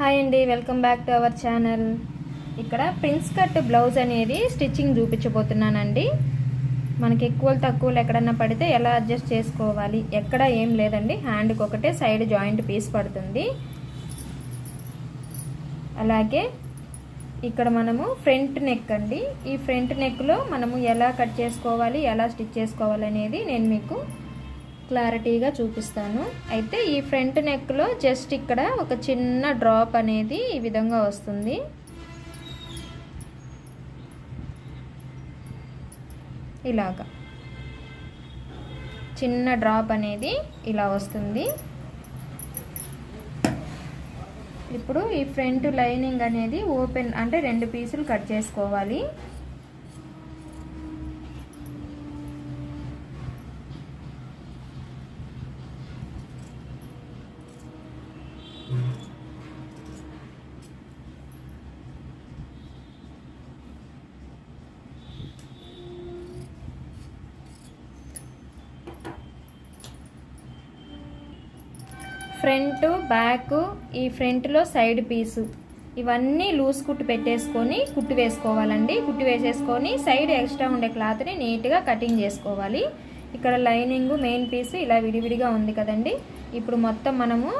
Hi అండి welcome back to our channel ఇక్కడ prince cut blouse అనేది స్టిచ్చింగ్ చూపించబోతున్నానండి. మనకి ఎక్కువ తక్కువలు ఎక్కడన్నా పడితే ఎలా అడ్జస్ట్ చేసుకోవాలి ఎక్కడ ఏం లేదండి. హ్యాండ్కి ఒకటే సైడ్ జాయింట్ పీస్ పడుతుంది. అలాగే ఇక్కడ మనము ఫ్రంట్ నెక్ అండి. ఈ ఫ్రంట్ నెక్లో మనము ఎలా కట్ చేసుకోవాలి ఎలా స్టిచ్ చేసుకోవాలి అనేది నేను మీకు క్లారిటీగా చూపిస్తాను. అయితే ఈ ఫ్రంట్ నెక్లో జస్ట్ ఇక్కడ ఒక చిన్న డ్రాప్ అనేది ఈ విధంగా వస్తుంది. ఇలాగా. చిన్న డ్రాప్ అనేది ఇలా వస్తుంది. ఇప్పుడు ఈ ఫ్రంట్ లైనింగ్ అనేది ఓపెన్ అంటే రెండు పీసులు కట్ చేసుకోవాలి. ఫ్రంట్ బ్యాక్ ఈ ఫ్రంట్లో సైడ్ పీసు. ఇవన్నీ లూజ్ కుట్టు పెట్టేసుకొని కుట్టు వేసుకోవాలండి. కుట్టు వేసేసుకొని సైడ్ ఎక్స్ట్రా ఉండే క్లాత్ని నీట్గా కటింగ్ చేసుకోవాలి. ఇక్కడ లైనింగ్ మెయిన్ పీస్ ఇలా విడివిడిగా ఉంది కదండి. ఇప్పుడు మొత్తం మనము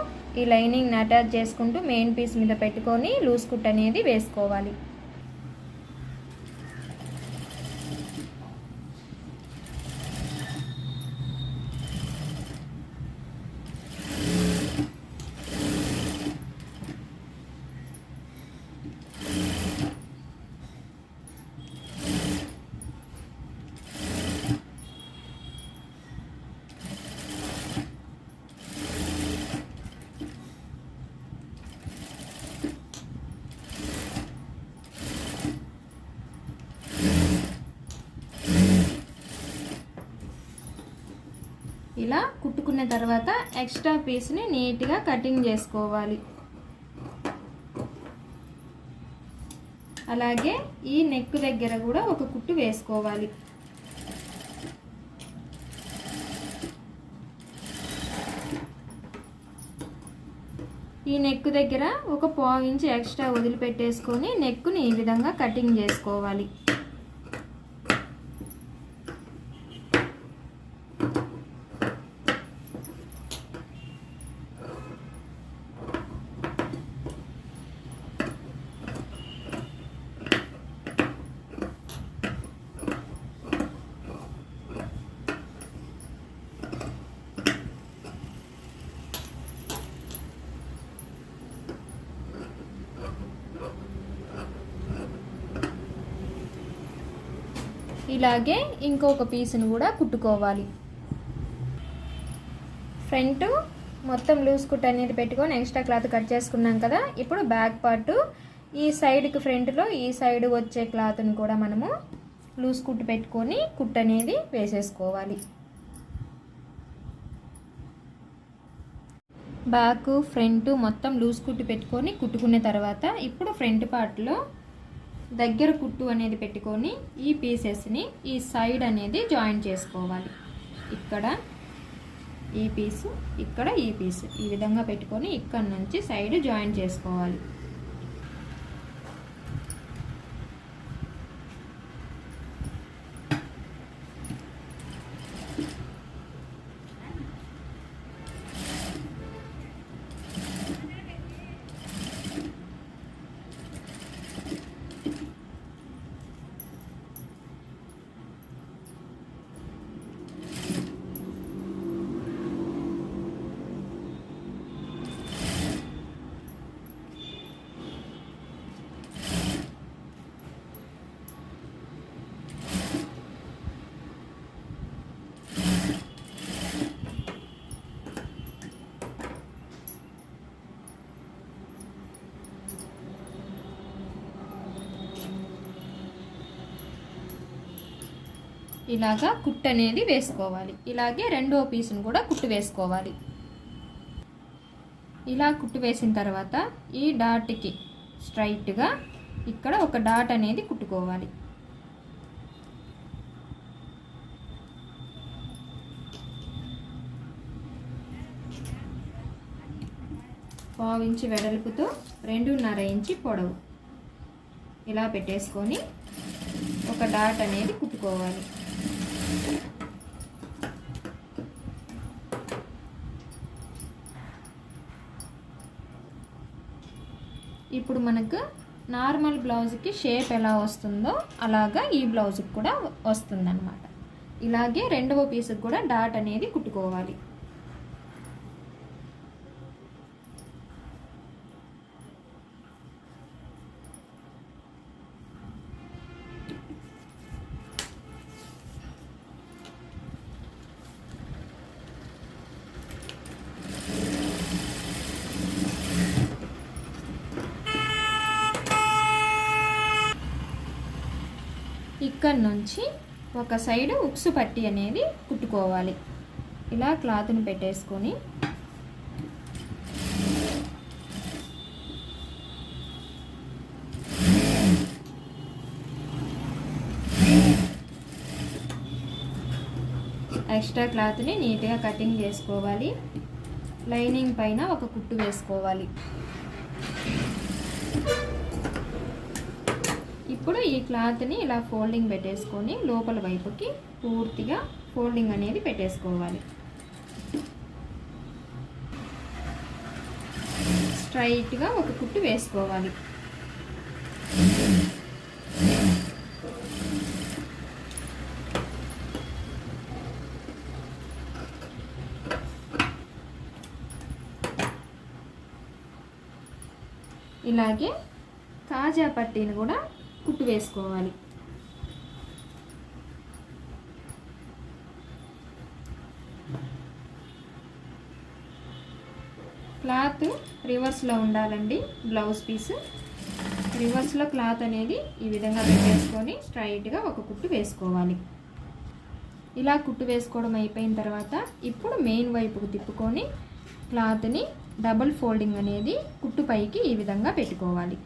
ఈ లైనింగ్ని అటాచ్ చేసుకుంటూ మెయిన్ పీస్ మీద పెట్టుకొని లూజ్ కుట్ అనేది వేసుకోవాలి. ఇలా కుట్టుకున్న తర్వాత ఎక్స్ట్రా పీస్ని నీట్గా కటింగ్ చేసుకోవాలి. అలాగే ఈ నెక్ దగ్గర కూడా ఒక కుట్టు వేసుకోవాలి. ఈ నెక్ దగ్గర ఒక పావు ఇంచ్ ఎక్స్ట్రా వదిలిపెట్టేసుకొని నెక్కుని ఈ విధంగా కటింగ్ చేసుకోవాలి. ఇలాగే ఇంకొక పీస్ను కూడా కుట్టుకోవాలి. ఫ్రంట్ మొత్తం లూజ్ కుట్ అనేది పెట్టుకొని ఎక్స్ట్రా క్లాత్ కట్ చేసుకున్నాం కదా ఇప్పుడు బ్యాక్ పార్ట్. ఈ సైడ్కి ఫ్రంట్లో ఈ సైడ్ వచ్చే క్లాత్ని కూడా మనము లూజ్ కుట్టు పెట్టుకొని కుట్ అనేది వేసేసుకోవాలి. బ్యాక్ ఫ్రంట్ మొత్తం లూజ్ కుట్టు పెట్టుకొని కుట్టుకున్న తర్వాత ఇప్పుడు ఫ్రంట్ పార్ట్లో దగ్గర కుట్టు అనేది పెట్టుకొని ఈ పీసెస్ని ఈ సైడ్ అనేది జాయిన్ చేసుకోవాలి. ఇక్కడ ఈ పీసు ఇక్కడ ఈ పీసు ఈ విధంగా పెట్టుకొని ఇక్కడ నుంచి సైడ్ జాయిన్ చేసుకోవాలి. ఇలాగా కుట్టు అనేది వేసుకోవాలి. ఇలాగే రెండో పీస్ను కూడా కుట్టు వేసుకోవాలి. ఇలా కుట్టు వేసిన తర్వాత ఈ డాట్కి స్ట్రైట్గా ఇక్కడ ఒక డాట్ అనేది కుట్టుకోవాలి. పావించి వెడల్పుతో రెండున్నర ఇంచి పొడవు. ఇలా పెట్టేసుకొని ఒక డాట్ అనేది కుట్టుకోవాలి. ఇప్పుడు మనకు నార్మల్ బ్లౌజ్కి షేప్ ఎలా వస్తుందో అలాగా ఈ బ్లౌజ్కి కూడా వస్తుందన్నమాట. ఇలాగే రెండవ పీస్కి కూడా డాట్ అనేది కుట్టుకోవాలి. ఇక్కడ నుంచి ఒక సైడ్ ఉక్సు పట్టి అనేది కుట్టుకోవాలి. ఇలా క్లాత్ని పెట్టేసుకొని ఎక్స్ట్రా క్లాత్ని నీట్గా కటింగ్ చేసుకోవాలి. లైనింగ్ పైన ఒక కుట్టు వేసుకోవాలి. ఇప్పుడు ఈ క్లాత్ని ఇలా ఫోల్డింగ్ పెట్టేసుకొని లోపల వైపుకి పూర్తిగా ఫోల్డింగ్ అనేది పెట్టేసుకోవాలి. స్ట్రైట్గా ఒక కుట్టు వేసుకోవాలి. ఇలాగే కాజా పట్టీని కూడా కుట్టు వేసుకోవాలి. క్లాత్ రివర్స్లో ఉండాలండి బ్లౌజ్ పీస్. రివర్స్లో క్లాత్ అనేది ఈ విధంగా పెట్టేసుకొని స్ట్రైట్గా ఒక కుట్టు వేసుకోవాలి. ఇలా కుట్టు వేసుకోవడం అయిపోయిన తర్వాత ఇప్పుడు మెయిన్ వైపుకు తిప్పుకొని క్లాత్ని డబుల్ ఫోల్డింగ్ అనేది కుట్టు పైకి ఈ విధంగా పెట్టుకోవాలి.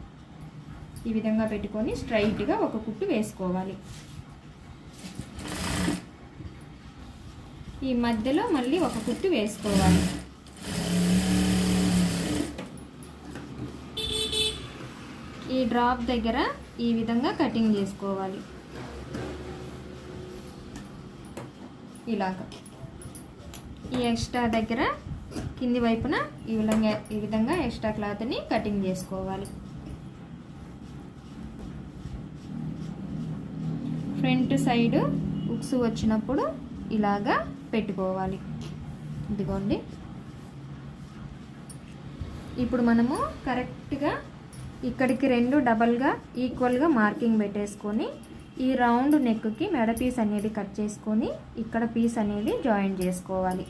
ఈ విధంగా పెట్టుకొని స్ట్రైట్గా ఒక కుట్టు వేసుకోవాలి. ఈ మధ్యలో మళ్ళీ ఒక కుట్టు వేసుకోవాలి. ఈ డ్రాప్ దగ్గర ఈ విధంగా కటింగ్ చేసుకోవాలి. ఇలాగ. ఈ ఎక్స్ట్రా దగ్గర కింది వైపున ఈ విధంగా ఈ విధంగా ఎక్స్ట్రా క్లాత్ని కటింగ్ చేసుకోవాలి. ఫ్రంట్ సైడ్ ఉక్స్ వచ్చినప్పుడు ఇలాగా పెట్టుకోవాలి. ఇదిగోండి. ఇప్పుడు మనము కరెక్ట్గా ఇక్కడికి రెండు డబల్గా ఈక్వల్గా మార్కింగ్ పెట్టేసుకొని ఈ రౌండ్ నెక్కి మెడ పీస్ అనేది కట్ చేసుకొని ఇక్కడ పీస్ అనేది జాయిన్ చేసుకోవాలి.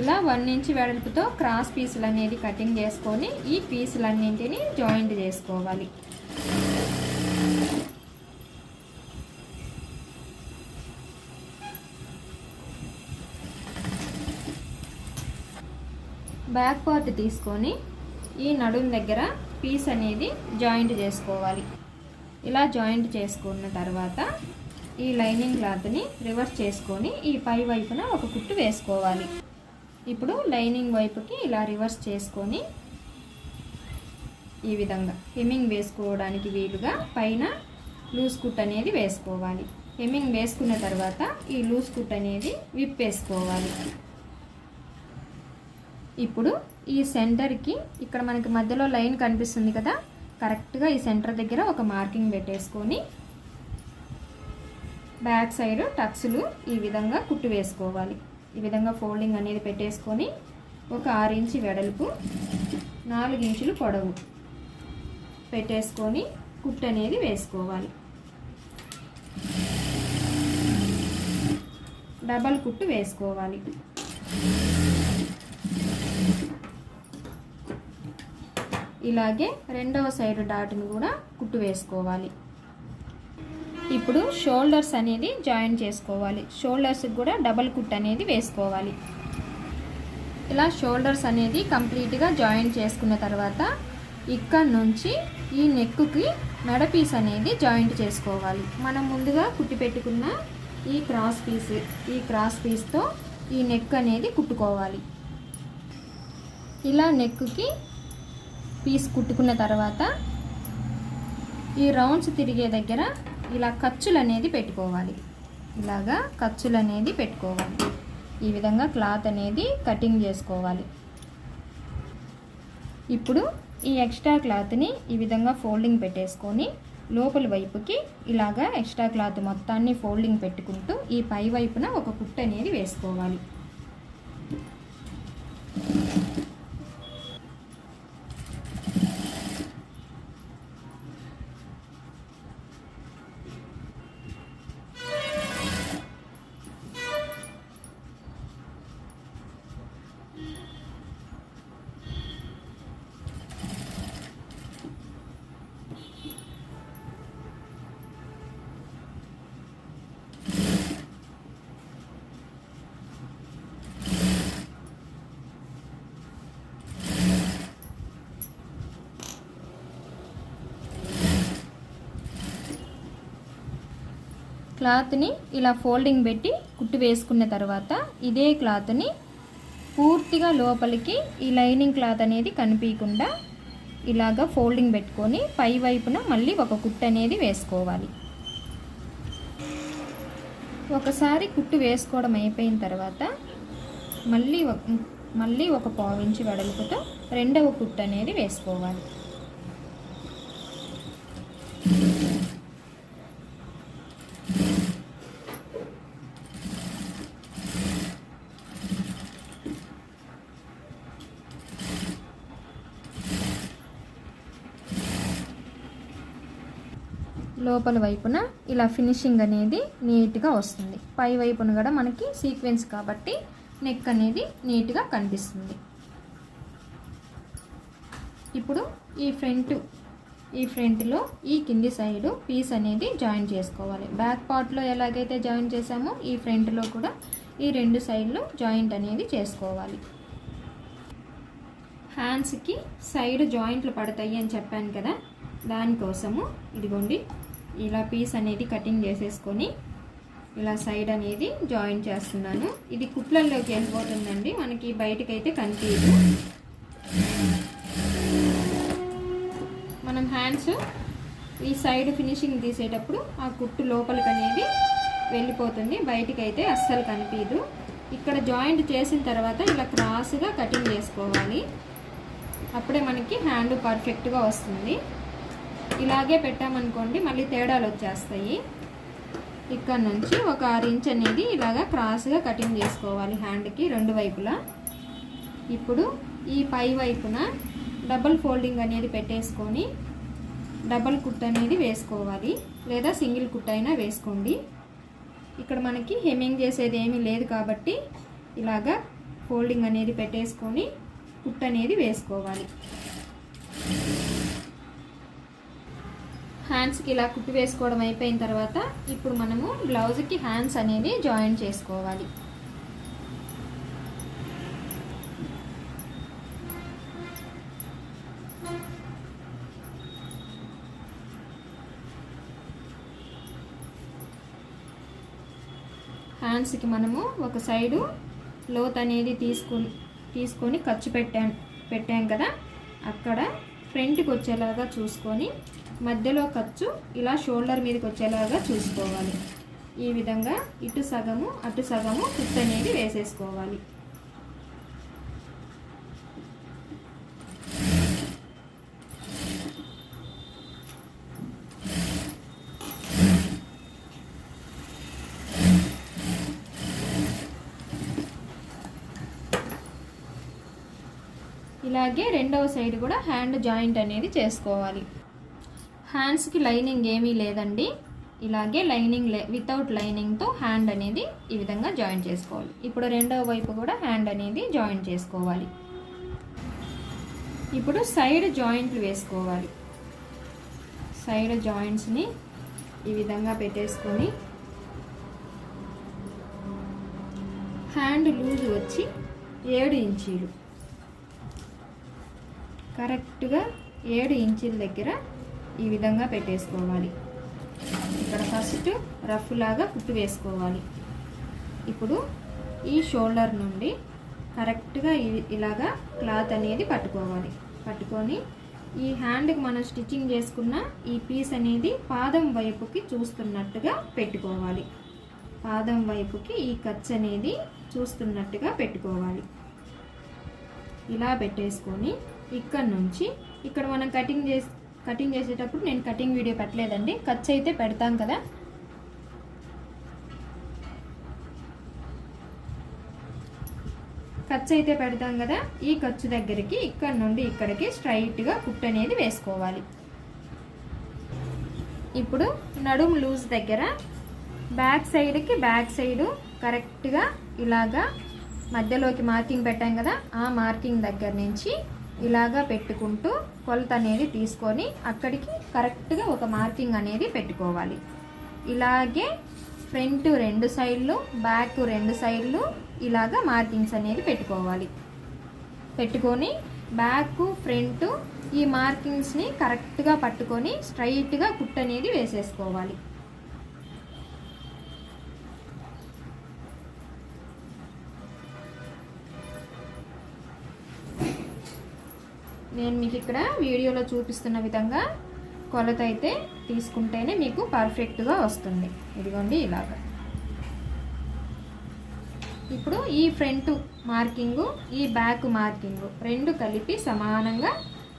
ఇలా వన్ ఇంచ్ వెడల్పుతో క్రాస్ పీసులు అనేది కటింగ్ చేసుకొని ఈ పీసులన్నింటినీ జాయింట్ చేసుకోవాలి. బ్యాక్ పార్ట్ తీసుకొని ఈ నడుం దగ్గర పీస్ అనేది జాయింట్ చేసుకోవాలి. ఇలా జాయింట్ చేసుకున్న తర్వాత ఈ లైనింగ్ క్లాత్ని రివర్స్ చేసుకొని ఈ పై వైపున ఒక కుట్టు వేసుకోవాలి. ఇప్పుడు లైనింగ్ వైపుకి ఇలా రివర్స్ చేసుకొని ఈ విధంగా హెమ్మింగ్ వేసుకోవడానికి వీలుగా పైన లూజ్ కుట్ అనేది వేసుకోవాలి. హెమ్మింగ్ వేసుకున్న తర్వాత ఈ లూజ్ కుట్ అనేది విప్పేసుకోవాలి. ఇప్పుడు ఈ సెంటర్కి ఇక్కడ మనకి మధ్యలో లైన్ కనిపిస్తుంది కదా కరెక్ట్గా ఈ సెంటర్ దగ్గర ఒక మార్కింగ్ పెట్టేసుకొని బ్యాక్ సైడ్ టక్స్లు ఈ విధంగా కుట్టు వేసుకోవాలి ఈ విధంగా ఫోల్డింగ్ అనేది పెట్టేసుకొని ఒక ఆరు వెడల్పు నాలుగు ఇంచులు పొడవు పెట్టేసుకొని కుట్టు అనేది వేసుకోవాలి. డబల్ కుట్టు వేసుకోవాలి. ఇలాగే రెండవ సైడ్ డాట్ని కూడా కుట్టు వేసుకోవాలి. ఇప్పుడు షోల్డర్స్ అనేది జాయిన్ చేసుకోవాలి. షోల్డర్స్కి కూడా డబల్ కుట్ అనేది వేసుకోవాలి. ఇలా షోల్డర్స్ అనేది కంప్లీట్గా జాయిన్ చేసుకున్న తర్వాత ఇక్కడ నుంచి ఈ నెక్కుకి మెడ పీస్ అనేది జాయింట్ చేసుకోవాలి. మనం ముందుగా కుట్టి పెట్టుకున్న ఈ క్రాస్ పీస్ ఈ క్రాస్ పీస్తో ఈ నెక్ అనేది కుట్టుకోవాలి. ఇలా నెక్కి పీస్ కుట్టుకున్న తర్వాత ఈ రౌండ్స్ తిరిగే దగ్గర ఇలా ఖర్చులు అనేది పెట్టుకోవాలి. ఇలాగా ఖర్చులు అనేది పెట్టుకోవాలి. ఈ విధంగా క్లాత్ అనేది కటింగ్ చేసుకోవాలి. ఇప్పుడు ఈ ఎక్స్ట్రా క్లాత్ని ఈ విధంగా ఫోల్డింగ్ పెట్టేసుకొని లోపల వైపుకి ఇలాగా ఎక్స్ట్రా క్లాత్ మొత్తాన్ని ఫోల్డింగ్ పెట్టుకుంటూ ఈ పై వైపున ఒక కుట్టు అనేది వేసుకోవాలి. క్లాత్ని ఇలా ఫోల్డింగ్ పెట్టి కుట్టు వేసుకున్న తర్వాత ఇదే క్లాత్ని పూర్తిగా లోపలికి ఈ లైనింగ్ క్లాత్ అనేది కనిపించకుండా ఇలాగ ఫోల్డింగ్ పెట్టుకొని పై వైపున మళ్ళీ ఒక కుట్టు అనేది వేసుకోవాలి. ఒకసారి కుట్టు వేసుకోవడం అయిపోయిన తర్వాత మళ్ళీ ఒక- మళ్ళీ ఒక పావించి వెడల్పుతో రెండవ కుట్టు అనేది వేసుకోవాలి. లోపల వైపున ఇలా ఫినిషింగ్ అనేది నీట్గా వస్తుంది. పై వైపున కూడా మనకి సీక్వెన్స్ కాబట్టి నెక్ అనేది నీట్గా కనిపిస్తుంది. ఇప్పుడు ఈ ఫ్రంట్ ఈ ఫ్రంట్లో ఈ కింది సైడు పీస్ అనేది జాయిన్ చేసుకోవాలి. బ్యాక్ పార్ట్లో ఎలాగైతే జాయిన్ చేసామో ఈ ఫ్రంట్లో కూడా ఈ రెండు సైడ్లు జాయింట్ అనేది చేసుకోవాలి. హ్యాండ్స్కి సైడ్ జాయింట్లు పడతాయి అని చెప్పాను కదా దానికోసము ఇదిగోండి. ఇలా పీస్ అనేది కటింగ్ చేసేసుకొని ఇలా సైడ్ అనేది జాయిన్ చేస్తున్నాను. ఇది కుట్లల్లోకి వెళ్ళిపోతుందండి. మనకి బయటకైతే కనిపించదు. మనం హ్యాండ్స్ ఈ సైడ్ ఫినిషింగ్ తీసేటప్పుడు ఆ కుట్టు లోపలికి అనేది వెళ్ళిపోతుంది. బయటికి అయితే అస్సలు కనిపించదు. ఇక్కడ జాయింట్ చేసిన తర్వాత ఇలా క్రాస్గా కటింగ్ చేసుకోవాలి. అప్పుడే మనకి హ్యాండ్ పర్ఫెక్ట్గా వస్తుంది. ఇలాగే పెట్టామనుకోండి మళ్ళీ తేడాలు వచ్చేస్తాయి. ఇక్కడ నుంచి ఒక ఆరు ఇంచ్ అనేది ఇలాగా క్రాస్గా కటింగ్ చేసుకోవాలి హ్యాండ్కి రెండు వైపులా. ఇప్పుడు ఈ పై వైపున డబల్ ఫోల్డింగ్ అనేది పెట్టేసుకొని డబల్ కుట్ అనేది వేసుకోవాలి. లేదా సింగిల్ కుట్ అయినా వేసుకోండి. ఇక్కడ మనకి హెమ్మింగ్ చేసేది ఏమీ లేదు కాబట్టి ఇలాగా ఫోల్డింగ్ అనేది పెట్టేసుకొని కుట్ అనేది వేసుకోవాలి. హ్యాండ్స్కి ఇలా కుట్టి వేసుకోవడం అయిపోయిన తర్వాత ఇప్పుడు మనము బ్లౌజ్కి హ్యాండ్స్ అనేది జాయిన్ చేసుకోవాలి. హ్యాండ్స్కి మనము ఒక సైడు లోత్ అనేది తీసుకొని తీసుకొని ఖర్చు పెట్టాం పెట్టాం కదా? అక్కడ ఫ్రంట్కి వచ్చేలాగా చూసుకొని మధ్యలో ఖర్చు ఇలా షోల్డర్ మీదకి వచ్చేలాగా చూసుకోవాలి. ఈ విధంగా ఇటు సగము అటు సగము కుట్ అనేది వేసేసుకోవాలి. అలాగే రెండవ సైడ్ కూడా హ్యాండ్ జాయింట్ అనేది చేసుకోవాలి. హ్యాండ్స్కి లైనింగ్ ఏమీ లేదండి. ఇలాగే లైనింగ్ లే వితౌట్ లైనింగ్తో హ్యాండ్ అనేది ఈ విధంగా జాయిన్ చేసుకోవాలి. ఇప్పుడు రెండవ వైపు కూడా హ్యాండ్ అనేది జాయిన్ చేసుకోవాలి. ఇప్పుడు సైడ్ జాయింట్లు వేసుకోవాలి. సైడ్ జాయింట్స్ని ఈ విధంగా పెట్టేసుకొని హ్యాండ్ లూజ్ వచ్చి ఏడు ఇంచీలు. కరెక్ట్గా ఏడు ఇంచుల దగ్గర ఈ విధంగా పెట్టేసుకోవాలి. ఇక్కడ ఫస్ట్ రఫ్ లాగా కుట్టు వేసుకోవాలి. ఇప్పుడు ఈ షోల్డర్ నుండి కరెక్ట్గా ఇలాగా క్లాత్ అనేది పట్టుకోవాలి. పట్టుకొని ఈ హ్యాండ్కి మనం స్టిచ్చింగ్ చేసుకున్న ఈ పీస్ అనేది పాదం వైపుకి చూస్తున్నట్టుగా పెట్టుకోవాలి. పాదం వైపుకి ఈ ఖర్చు అనేది చూస్తున్నట్టుగా పెట్టుకోవాలి. ఇలా పెట్టేసుకొని ఇక్కడ నుంచి. ఇక్కడ మనం కటింగ్ చేసి కటింగ్ చేసేటప్పుడు నేను కటింగ్ వీడియో పెట్టలేదండి. ఖర్చు అయితే పెడతాం కదా. ఖర్చు అయితే పెడతాం కదా. ఈ ఖర్చు దగ్గరికి ఇక్కడ నుండి ఇక్కడికి స్ట్రైట్గా కుట్టు అనేది వేసుకోవాలి. ఇప్పుడు నడుము లూజ్ దగ్గర బ్యాక్ సైడ్కి బ్యాక్ సైడు కరెక్ట్గా ఇలాగా మధ్యలోకి మార్కింగ్ పెట్టాం కదా. ఆ మార్కింగ్ దగ్గర నుంచి ఇలాగా పెట్టుకుంటూ కొలత అనేది తీసుకొని అక్కడికి కరెక్ట్గా ఒక మార్కింగ్ అనేది పెట్టుకోవాలి. ఇలాగే ఫ్రంట్ రెండు సైడ్లు బ్యాక్ రెండు సైడ్లు ఇలాగా మార్కింగ్స్ అనేది పెట్టుకోవాలి. పెట్టుకొని బ్యాక్ ఫ్రంట్ ఈ మార్కింగ్స్ని కరెక్ట్గా పట్టుకొని స్ట్రైట్గా కుట్ అనేది వేసేసుకోవాలి. నేను మీకు ఇక్కడ వీడియోలో చూపిస్తున్న విధంగా కొలత అయితే తీసుకుంటేనే మీకు పర్ఫెక్ట్గా వస్తుంది. ఇదిగోండి ఇలాగా. ఇప్పుడు ఈ ఫ్రంట్ మార్కింగు ఈ బ్యాక్ మార్కింగు రెండు కలిపి సమానంగా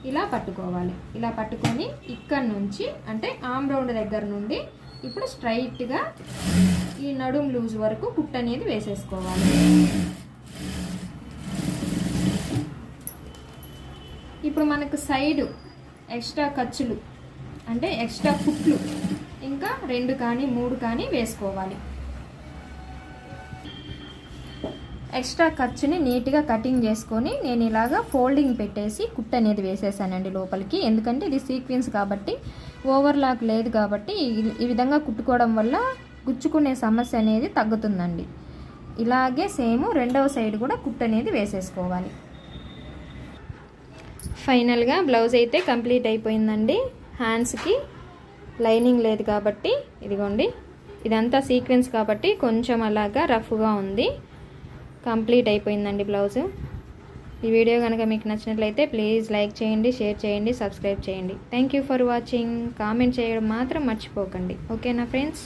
ఇలా పట్టుకోవాలి. ఇలా పట్టుకొని ఇక్కడ నుంచి అంటే ఆమ్ రౌండ్ దగ్గర నుండి ఇప్పుడు స్ట్రైట్గా ఈ నడుం లూజ్ వరకు కుట్ అనేది వేసేసుకోవాలి. ఇప్పుడు మనకు సైడ్ ఎక్స్ట్రా ఖర్చులు అంటే ఎక్స్ట్రా కుట్లు ఇంకా రెండు కానీ మూడు కానీ వేసుకోవాలి. ఎక్స్ట్రా ఖర్చుని నీట్గా కటింగ్ చేసుకొని నేను ఇలాగా ఫోల్డింగ్ పెట్టేసి కుట్ అనేది వేసేసానండి లోపలికి. ఎందుకంటే ఇది సీక్వెన్స్ కాబట్టి ఓవర్లాక్ లేదు కాబట్టి ఈ- ఈ విధంగా కుట్టుకోవడం వల్ల గుచ్చుకునే సమస్య అనేది తగ్గుతుందండి. ఇలాగే సేమ్ రెండవ సైడ్ కూడా కుట్ అనేది వేసేసుకోవాలి. ఫైనల్గా బ్లౌజ్ అయితే కంప్లీట్ అయిపోయిందండి. హ్యాండ్స్కి లైనింగ్ లేదు కాబట్టి ఇదిగోండి. ఇదంతా సీక్వెన్స్ కాబట్టి కొంచెం అలాగా రఫ్గా ఉంది. కంప్లీట్ అయిపోయిందండి బ్లౌజు. ఈ వీడియో కనుక మీకు నచ్చినట్లయితే ప్లీజ్ లైక్ చేయండి షేర్ చేయండి సబ్స్క్రైబ్ చేయండి. Thank you for watching comment చేయడం మాత్రం మర్చిపోకండి. ఓకేనా ఫ్రెండ్స్?